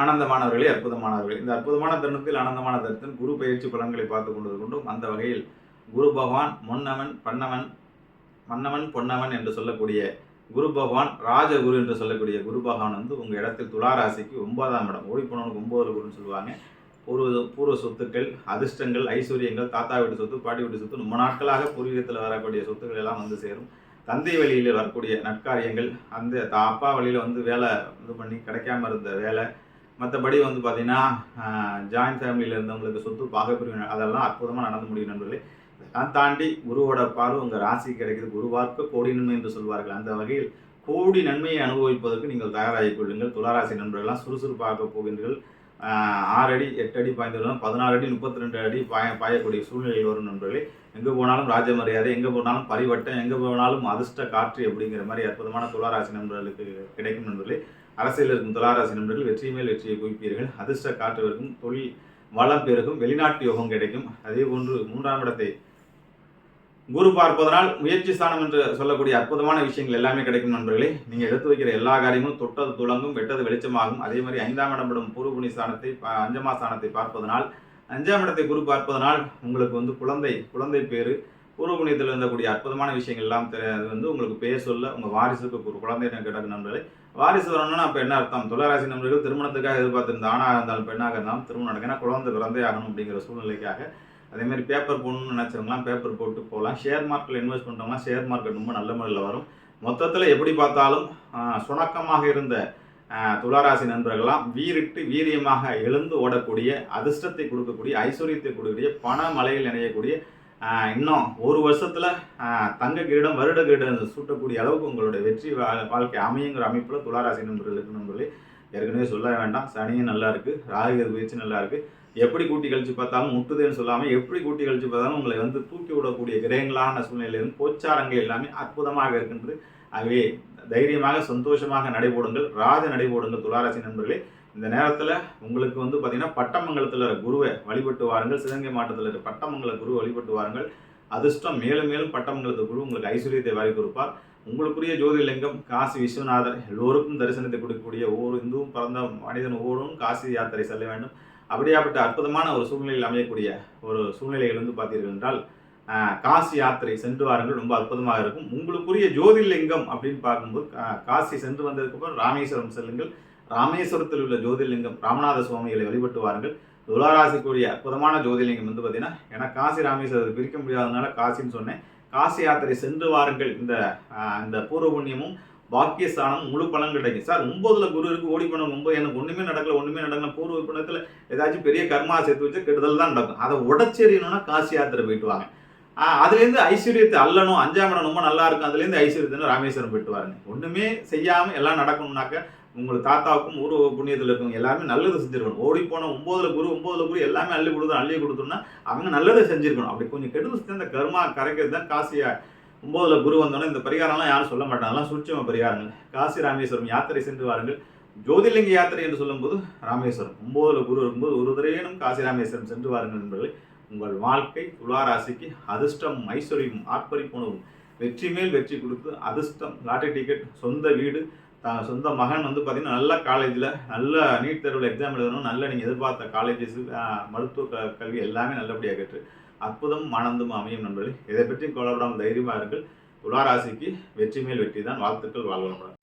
ஆனந்தமானவர்களே அற்புதமானவர்கள். இந்த அற்புதமான தருணத்தில் ஆனந்தமான தருணத்தில் குரு பயிற்சி பலன்களை பார்த்து கொண்டு கொண்டும் அந்த வகையில் குரு பகவான் முன்னவன் பண்ணவன் மன்னவன் பொன்னவன் என்று சொல்லக்கூடிய குரு பகவான் ராஜகுரு என்று சொல்லக்கூடிய குரு பகவான் வந்து உங்கள் இடத்தில் துளாராசிக்கு ஒன்பதாம் இடம். ஓடிப்போனவனுக்கு ஒன்பது குருன்னு சொல்லுவாங்க. பூர்வ பூர்வ சொத்துக்கள் அதிர்ஷ்டங்கள் ஐஸ்வர்யங்கள் தாத்தா வீட்டு சொத்து பாட்டி வீட்டு சொத்து ரொம்ப நாட்களாக பூர்வீகத்தில் வரக்கூடிய சொத்துக்கள் எல்லாம் வந்து சேரும். தந்தை வழியில் வரக்கூடிய நற்காரியங்கள் அந்த தா- அப்பா வழியில் வந்து வேலை இது பண்ணி கிடைக்காம இருந்த வேலை மற்றபடி வந்து பார்த்தீங்கன்னா ஜாயின்ட் ஃபேமிலியில் இருந்தவங்களுக்கு சொத்து பாகப்பிரிவு அதெல்லாம் அற்புதமாக நடந்து முடியும் நண்பர்களே. அதெல்லாம் தாண்டி குருவோட பார்வை உங்கள் ராசி கிடைக்கிறது குருவார்க்க கோடி நன்மை என்று சொல்வார்கள். அந்த வகையில் கோடி நன்மையை அனுபவிப்பதற்கு நீங்கள் தயாராகிக் கொள்ளுங்கள். துளாராசி நண்பர்கள்லாம் சுறுசுறுப்பாக போகின்றீர்கள். ஆறு அடி எட்டு அடி பாய்ந்துள்ளோம் பதினாறு அடி முப்பத்தி ரெண்டு அடி பாய பாயக்கூடிய சூழ்நிலை வரும் நண்பர்களே. எங்கே போனாலும் ராஜ மரியாதை எங்கே போனாலும் பரிவட்டம் எங்கே போனாலும் அதிர்ஷ்ட காற்று அப்படிங்கிற மாதிரி அற்புதமான துளாராசி நண்பர்களுக்கு கிடைக்கும் நண்பர்களே. அரசியல் இருக்கும் துளாராசி நண்பர்கள் வெற்றி மேல் வெற்றியை குவிப்பீர்கள். அதிர்ஷ்ட காற்று இருக்கும் தொழில் வளம் பெருகும் வெளிநாட்டு யோகம் கிடைக்கும். அதே போன்று மூன்றாம் இடத்தை குரு பார்ப்பதனால் முயற்சி ஸ்தானம் என்று சொல்லக்கூடிய அற்புதமான விஷயங்கள் எல்லாமே கிடைக்கும் நண்பர்களே. நீங்கள் எடுத்து வைக்கிற எல்லா காரியமும் தொட்டது துளங்கும் வெட்டது வெளிச்சமாகும். அதே மாதிரி ஐந்தாம் இடம் பூர்வ புனி ஸ்தானத்தை ப- அஞ்சமா ஸ்தானத்தை பார்ப்பதனால் அஞ்சாம் இடத்தை குரு பார்ப்பதனால் உங்களுக்கு வந்து குழந்தை குழந்தை பேரு பூர்வ புண்ணியத்தில் இருந்தக்கூடிய அற்புதமான விஷயங்கள் எல்லாம் தெ- அது வந்து உங்களுக்கு பேர் சொல்ல உங்கள் வாரிசுக்கு ஒரு குழந்தை கிடக்கு நண்பர்களே. வாரிசு வரணும்னா அப்போ என்ன அர்த்தம்? துளராசி நண்பர்கள் திருமணத்துக்காக எதிர்பார்த்திருந்த ஆணாக இருந்தாலும் பெண்ணாக இருந்தாலும் திருமணம் நடக்கும் ஏன்னா குழந்தை பிறந்தே ஆகணும் அப்படிங்கிற சூழ்நிலைக்காக. அதேமாதிரி பேப்பர் போடணும்னு நினச்சவங்களாம் பேப்பர் போட்டு போகலாம். ஷேர் மார்க்கெட்டில் இன்வெஸ்ட் பண்ணுறவங்களாம் ஷேர் மார்க்கெட் ரொம்ப நல்ல முறையில் வரும். மொத்தத்தில் எப்படி பார்த்தாலும் சுணக்கமாக இருந்த துளாராசி நண்பர்கள்லாம் வீரிட்டு வீரியமாக எழுந்து ஓடக்கூடிய அதிர்ஷ்டத்தை கொடுக்கக்கூடிய ஐஸ்வர்யத்தை கொடுக்கக்கூடிய பண மலையில் இணையக்கூடிய இன்னும் ஒரு வருஷத்தில் தங்க கிரீடம் வருட கிரீடம் சூட்டக்கூடிய அளவுக்கு உங்களுடைய வெற்றி வா- வாழ்க்கை அமையுங்கிற அமைப்பில் துளாராசி நண்பர்களுக்கு நண்பர்களே ஏற்கனவே சொல்ல வேண்டாம். சனியும் நல்லா இருக்குது ராகு பயிற்சி நல்லா இருக்குது எப்படி கூட்டி கழிச்சு பார்த்தாலும் முட்டுதுன்னு சொல்லாமல் எப்படி கூட்டி கழிச்சு பார்த்தாலும் உங்களை வந்து தூக்கி விடக்கூடிய கிரகங்களான சூழ்நிலையிலிருந்து கோச்சாரங்கள் எல்லாமே அற்புதமாக இருக்கின்றது. ஆகவே தைரியமாக சந்தோஷமாக நடைபோடுங்கள். ராஜ நடைபோடுங்கள் துளாராசி நண்பர்களே. இந்த நேரத்தில் உங்களுக்கு வந்து பார்த்தீங்கன்னா பட்டமங்கலத்தில் இருக்கிற குருவை வழிபட்டு வாருங்கள். சிவகங்கை மாவட்டத்தில் இருக்கிற பட்டமங்கல குரு வழிபட்டு வாருங்கள். அதிர்ஷ்டம் மேலும் மேலும் பட்டமங்கலத்து குரு உங்களுக்கு ஐஸ்வர்யத்தை வாரி கொடுப்பார். உங்களுக்குரிய ஜோதிர்லிங்கம் காசி விஸ்வநாதர் எல்லோருக்கும் தரிசனத்தை கொடுக்கக்கூடிய ஒவ்வொரு இந்துவும் பிறந்த மனிதன் ஒவ்வொருவரும் காசி யாத்திரை செல்ல வேண்டும். அப்படியாப்பட்ட அற்புதமான ஒரு சூழ்நிலையில் அமையக்கூடிய ஒரு சூழ்நிலைகள் வந்து பார்த்தீர்கள் என்றால் காசி யாத்திரை சென்று வாருங்கள் ரொம்ப அற்புதமாக இருக்கும். உங்களுக்குரிய ஜோதிர்லிங்கம் அப்படின்னு பார்க்கும்போது காசி சென்று வந்ததுக்கப்புறம் ராமேஸ்வரம் செல்லுங்கள். ராமேஸ்வரத்தில் உள்ள ஜோதிர்லிங்கம் ராமநாத சுவாமிகளை வழிபட்டு வாருங்கள். துளாராசிக்குரிய அற்புதமான ஜோதிர்லிங்கம் வந்து பார்த்தீங்கன்னா ஏன்னா காசி ராமேஸ்வரத்தை பிரிக்க முடியாததுனால காசின்னு சொன்னேன். காசி யாத்திரை சென்று வாருங்கள். இந்த இந்த பூர்வ புண்ணியமும் பாக்கியஸ்தானம் முழு பலன் கிடைக்கும். சார் ஒன்பதுல குரு இருக்கு ஓடி போன ஒன்பது எனக்கு ஒண்ணுமே நடக்கல ஒண்ணுமே நடக்கல. பூர்வ புண்ணியத்துல ஏதாச்சும் பெரிய கர்மா சேர்த்து வச்சு கெடுதல் தான் நடக்கும். அதை உடச்செறியணும்னா காசி யாத்திரை போயிட்டு வாங்க. அதுலேருந்து ஐஸ்வர்யத்தை அல்லணும் அஞ்சாம் இடம் ரொம்ப நல்லா இருக்கும். அதுலேருந்து ஐஸ்வர்யத்தை ராமேஸ்வரம் போயிட்டு வாருங்க ஒன்றுமே செய்யாமல் எல்லாம் நடக்கணும்னாக்க உங்களுக்கு தாத்தாவுக்கும் ஊர் புண்ணியத்தில் இருக்கும் எல்லாமே நல்லது செஞ்சிருக்கணும். ஓடி போன ஒன்பதுல குரு ஒன்பதுல குரு எல்லாமே அள்ளி கொடுத்து அள்ளி கொடுத்தோம்னா அவங்க நல்லதை செஞ்சிருக்கணும். அப்படி கொஞ்சம் கெடுதல் சேர்ந்த கருமா கர்மா கரைக்கிறது தான் காசியா ஒன்பதுல குரு வந்தோடனே இந்த பரிகாரம்லாம் யாரும் சொல்ல மாட்டாங்க. அதெல்லாம் சூட்சம பரிகாரங்கள். காசி ராமேஸ்வரம் யாத்திரை சென்று வாருங்கள். ஜோதிர்லிங்க யாத்திரை என்று சொல்லும்போது ராமேஸ்வரம். ஒம்போதில் குரு இருக்கும்போது ஒரு தரையேனும் காசி ராமேஸ்வரம் சென்று வாருங்கள் என்பதை உங்கள் வாழ்க்கை துளாராசிக்கு அதிர்ஷ்டம் ஐஸ்வர்யம் ஆர்ப்பரிப்புணவும் வெற்றி மேல் வெற்றி கொடுத்து அதிர்ஷ்டம் லாட்டரி டிக்கெட் சொந்த வீடு தான் சொந்த மகன் வந்து பார்த்திங்கன்னா நல்ல காலேஜில் நல்ல நீட் தேர்வில் எக்ஸாம் எழுதணும் நல்ல நீங்கள் எதிர்பார்த்த காலேஜஸ் மருத்துவ க- கல்வி எல்லாமே நல்லபடியாக கற்று அற்புதம் ஆனந்தம் அமையும் நண்பர்களே. இதை பற்றி கொள்ளப்படாமல் தைரியமாக இருங்கள். துளாராசிக்கு வெற்றி மேல் வெற்றி தான். வாழ்த்துக்கள் வாழ்வனமுடன்